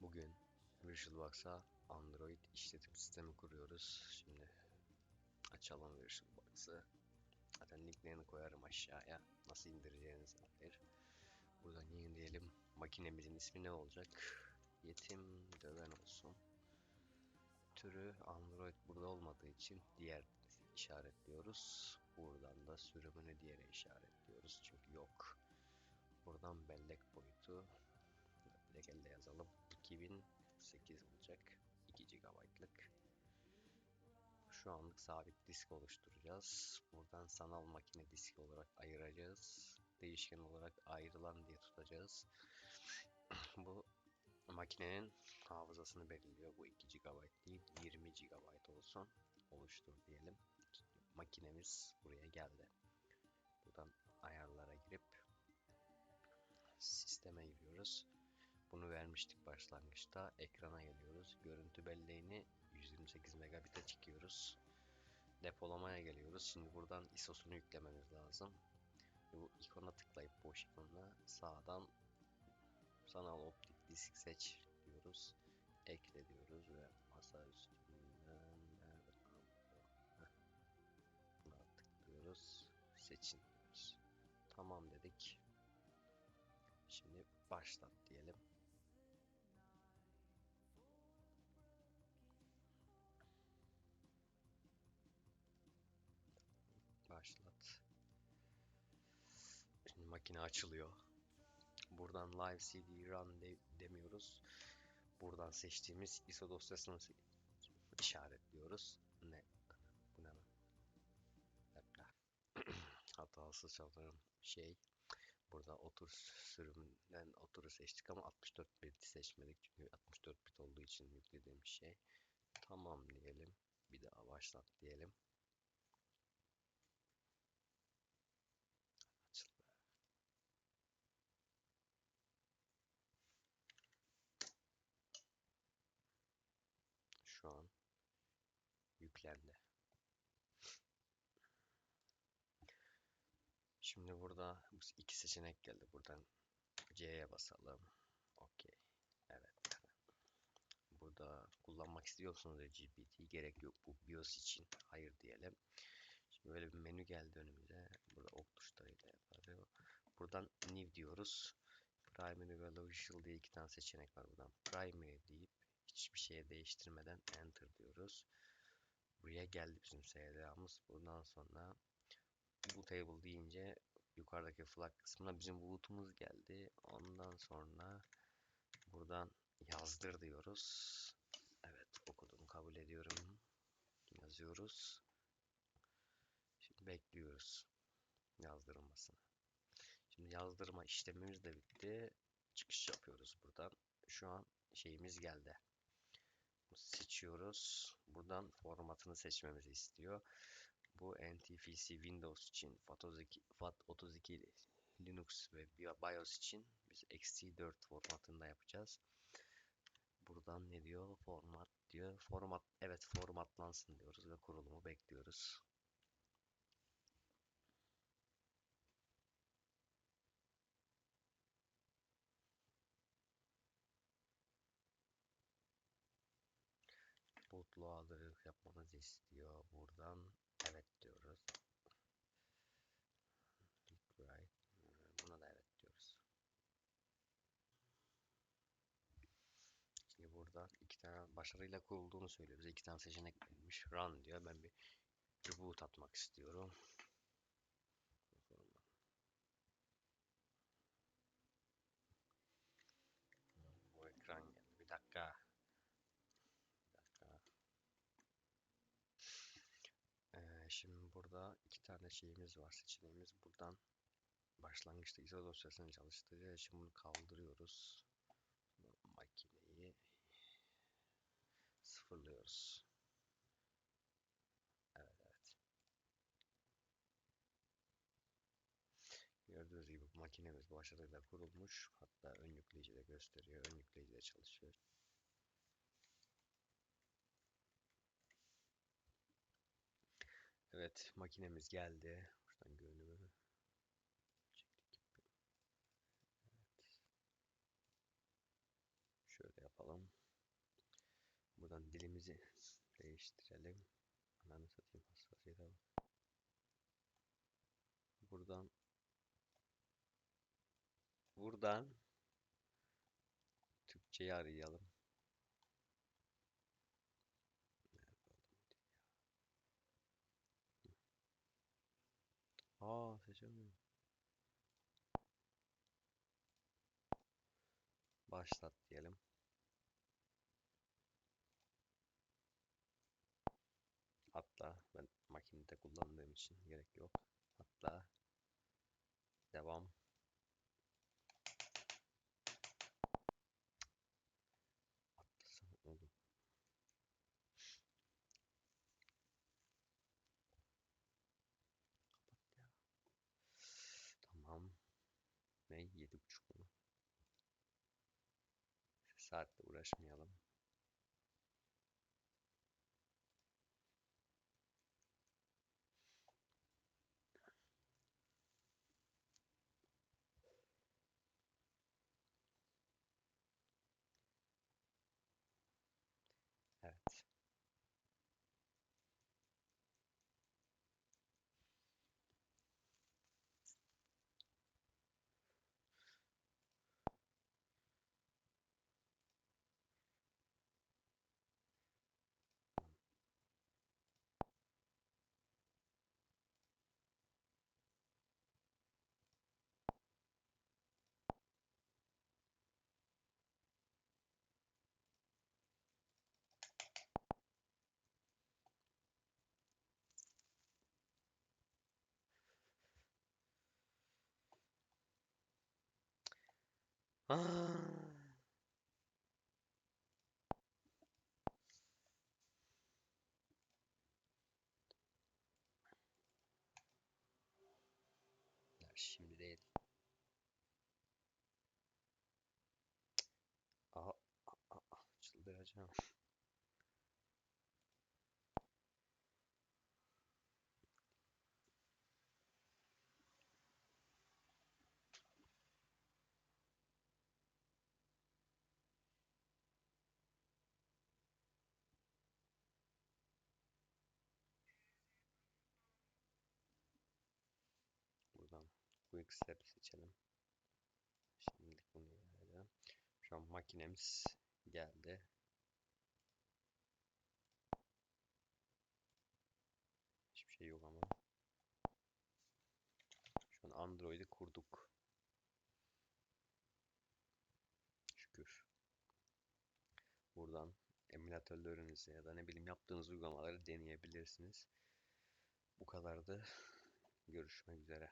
Bugün VirtualBox'a Android işletim sistemi kuruyoruz. Şimdi açalım VirtualBox'ı. Zaten linklerini koyarım aşağıya. Nasıl indireceğinize dair. Buradan yenileyelim. Makinemizin ismi ne olacak? Yetim döven olsun. Türü Android burada olmadığı için diğer işaretliyoruz. Buradan da sürümünü diğere işaretliyoruz. Çünkü yok. Buradan bellek boyutu direkt elde yazalım. 2008 olacak. 2 GB'lık. Şu anlık sabit disk oluşturacağız. Buradan sanal makine diski olarak ayıracağız. Değişken olarak ayrılan diye tutacağız. Bu makinenin hafızasını belirliyor. Bu 2 GB değil 20 GB olsun. Oluştur diyelim. Makinemiz buraya geldi. Buradan ayarlara girip sisteme giriyoruz. Bunu vermiştik başlangıçta. Ekrana geliyoruz. Görüntü belleğini 128 megabit'e çıkıyoruz. Depolamaya geliyoruz. Şimdi buradan ISO'sunu yüklememiz lazım. Bu ikona tıklayıp boş ikonuna sağdan sanal optik disk seç diyoruz. Ekle diyoruz ve masa üstünden Buna tıklıyoruz. Seçin diyoruz. Tamam dedik. Şimdi başlat diyelim. Başlat. Şimdi makine açılıyor. Buradan live cd run de demiyoruz. Buradan seçtiğimiz ISO dosyasını işaretliyoruz. Ne? Bu ne. Hatasız çalarım şey. Burada otur sürümünden oturu seçtik ama 64 bit seçmedik. Çünkü 64 bit olduğu için yüklediğim şey. Tamam diyelim. Bir daha başlat diyelim. Açıl be. Şu an yüklendi. Şimdi burada iki seçenek geldi. Buradan C'ye basalım. Okey. Evet. Burada kullanmak istiyorsunuz LGBT gerek yok bu BIOS için. Hayır diyelim. Şimdi böyle bir menü geldi önümüze. Burada ok tuşlarıyla yapılıyor. Buradan New diyoruz. Primary ve Logical diye iki tane seçenek var buradan. Primary deyip hiçbir şeye değiştirmeden Enter diyoruz. Buraya geldi bizim SDA'mız. Bundan sonra bootable deyince yukarıdaki flag kısmına bizim boot'umuz geldi. Ondan sonra buradan yazdır diyoruz. Evet okudum kabul ediyorum. Yazıyoruz. Şimdi bekliyoruz yazdırılmasını. Şimdi yazdırma işlemimiz de bitti. Çıkış yapıyoruz buradan. Şu an şeyimiz geldi. Seçiyoruz. Buradan formatını seçmemizi istiyor. Bu NTFS Windows için, FAT32, FAT32 Linux ve BIOS için biz XT4 formatında yapacağız. Buradan ne diyor? Format diyor. Format evet formatlansın diyoruz ve kurulumu bekliyoruz. Bootloader'ı yapmamızı istiyor. Buradan evet diyoruz. Right. Buna da evet diyoruz. Şimdi burada iki tane başarıyla kurulduğunu söylüyor. Bize iki tane seçenek verilmiş. Run diyor. Ben bir reboot atmak istiyorum. Bu ekran geldi. Bir dakika. Bir dakika. Ee, şimdi burada iki tane şeyimiz var. Seçeneğimiz buradan başlangıçta ISO dosyasını çalıştıracağız. Şimdi bunu kaldırıyoruz. Makineyi sıfırlıyoruz. Evet evet. Gördüğünüz gibi makinemiz başarıyla kurulmuş. Hatta ön yükleyici de gösteriyor. Ön yükleyici de çalışıyor. Evet makinemiz geldi. Şuradan görünümü çektik. Evet. Şöyle yapalım. Buradan dilimizi değiştirelim. Ananı satayım hassasiyete bak. Buradan buradan Türkçeyi arayalım. Aa seçemiyorum. Başlat diyelim. Hatta ben makinede kullandığım için gerek yok. Hatta devam. 7.30 mu? Saatle uğraşmayalım. Şimdi değil. Aha, a- a- çıldıracağım. Buradan Quick Step seçelim. Şimdilik bunu yapacağım. Şu an makinemiz geldi. Hiçbir şey yok ama. Şu an Android'i kurduk. Şükür. Buradan emülatörlerinizi ya da ne bileyim yaptığınız uygulamaları deneyebilirsiniz. Bu kadardı. Görüşmek üzere.